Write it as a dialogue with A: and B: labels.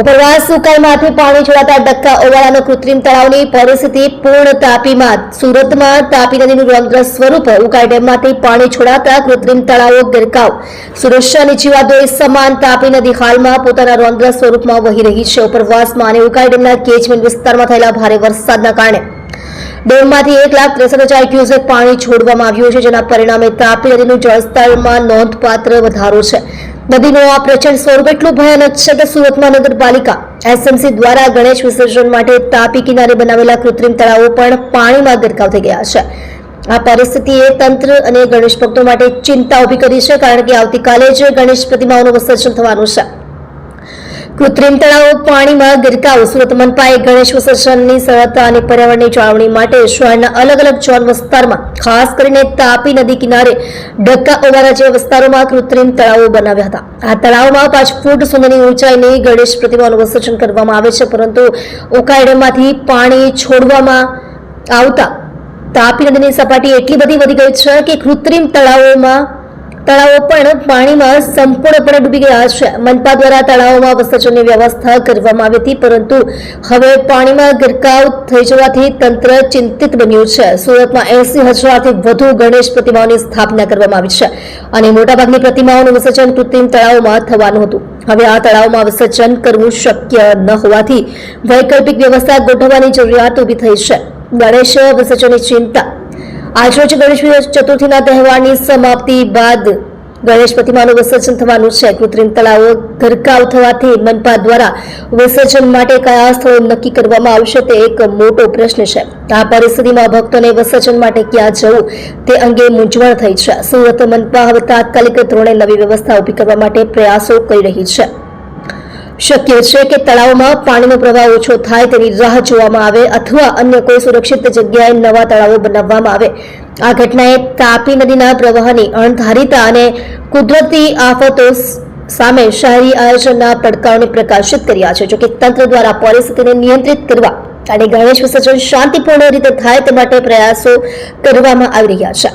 A: ઉપરવાસ સુકાઈમાંથી પાણી છોડાતા ડક્કા ઓવાળાનો કૃત્રિમ તળાવની પરિસ્થિતિ પૂર્ણ તાપીમાં. સુરતમાં તાપી નદીનું રૌદ્ર સ્વરૂપ ઉકાઈ ડેમમાંથી પાણી છોડાતા કૃત્રિમ તળાવો ગરકાવ. સુરક્ષાની જીવાદોએ સમાન તાપી નદી હાલમાં પોતાના રૌદ્ર સ્વરૂપમાં વહી રહી છે. ઉપરવાસમાં અને ઉકાઈ ડેમના કેચમેન્ટ વિસ્તારમાં થયેલા ભારે વરસાદના કારણે. ડેમમાંથી એક લાખ ત્રેસઠ હજાર ક્યુસેક પાણી છોડવામાં આવ્યું છે, જેના પરિણામે તાપી નદીનું જળસ્તરમાં નોંધપાત્ર વધારો છે. નદીનું આ પ્રચંડ સ્વરૂપ એટલું ભયાનક છે કે સુરતમાં નગરપાલિકા, એસએમસી દ્વારા ગણેશ વિસર્જન માટે તાપી કિનારે બનાવેલા કૃત્રિમ તળાવો પણ પાણીમાં ગરકાવ થઈ ગયા છે. આ પરિસ્થિતિએ તંત્ર અને ગણેશ ભક્તો માટે ચિંતા ઊભી કરી છે, કારણ કે આવતીકાલે જ ગણેશ પ્રતિમાઓનું વિસર્જન થવાનું છે. કૃત્રિમ તળાવો પાણીમાં ગરકાવ. સુરત મનપાએ ગણેશ વિસર્જનની સરળતા અને પર્યાવરણની જાળવણી માટે શહેરના અલગ અલગ ઝોન વિસ્તારમાં, ખાસ કરીને તાપી નદી કિનારે, ડક્કા ઓવારા જેવા વિસ્તારોમાં કૃત્રિમ તળાવો બનાવ્યા હતા. આ તળાવમાં પાંચ ફૂટ સુધીની ઊંચાઈની ગણેશ પ્રતિમાનું વિસર્જન કરવામાં આવે છે, પરંતુ ઉકાઈ ડેમમાંથી પાણી છોડવામાં આવતા તાપી નદીની સપાટી એટલી બધી વધી ગઈ છે કે કૃત્રિમ તળાવોમાં તળાવો પણ પાણીમાં સંપૂર્ણપણે ડૂબી ગયા છે. મનપા દ્વારા તળાવોમાં વિસર્જનની વ્યવસ્થા કરવામાં આવી હતી, પરંતુ હવે પાણીમાં ગરકાવ થઈ જવાથી તંત્ર ચિંતિત બન્યું છે. સુરતમાં એસી હજારથી વધુ ગણેશ પ્રતિમાઓની સ્થાપના કરવામાં આવી છે અને મોટાભાગની પ્રતિમાઓનું વિસર્જન કૃત્રિમ તળાવોમાં થવાનું હતું. હવે આ તળાવમાં વિસર્જન કરવું શક્ય ન હોવાથી વૈકલ્પિક વ્યવસ્થા ગોઠવવાની જરૂરિયાત ઊભી થઈ છે. ગણેશ વિસર્જનની ચિંતા આજરોજ ગણેશ ચતુર્થીના તહેવારની સમાપ્તિ બાદ ગણેશ પ્રતિમાનું વિસર્જન થવાનું છે. કૃત્રિમ તળાવો ધરકાવ થવાથી મનપા દ્વારા વિસર્જન માટે કયા સ્થળો નક્કી કરવામાં આવશે તે એક મોટો પ્રશ્ન છે. આ પરિસ્થિતિમાં ભક્તોને વિસર્જન માટે ક્યાં જવું તે અંગે મૂંઝવણ થઈ છે. સુરત મનપા હવે તાત્કાલિક ધોરણે નવી વ્યવસ્થા ઊભી કરવા માટે પ્રયાસો કરી રહી છે. શક્ય છે કે તળાવમાં પાણીનો પ્રવાહ ઓછો થાય તેની રાહ જોવામાં આવે અથવા અન્ય કોઈ સુરક્ષિત જગ્યાએ નવા તળાવો બનાવવામાં આવે. આ ઘટનાએ તાપી નદીના પ્રવાહની અણધારીતા અને કુદરતી આફતો સામે શહેરી આયોજનના પડકારોને પ્રકાશિત કર્યા છે. જોકે તંત્ર દ્વારા પરિસ્થિતિને નિયંત્રિત કરવા અને ગણેશ વિસર્જન શાંતિપૂર્ણ રીતે થાય તે માટે પ્રયાસો કરવામાં આવી રહ્યા છે.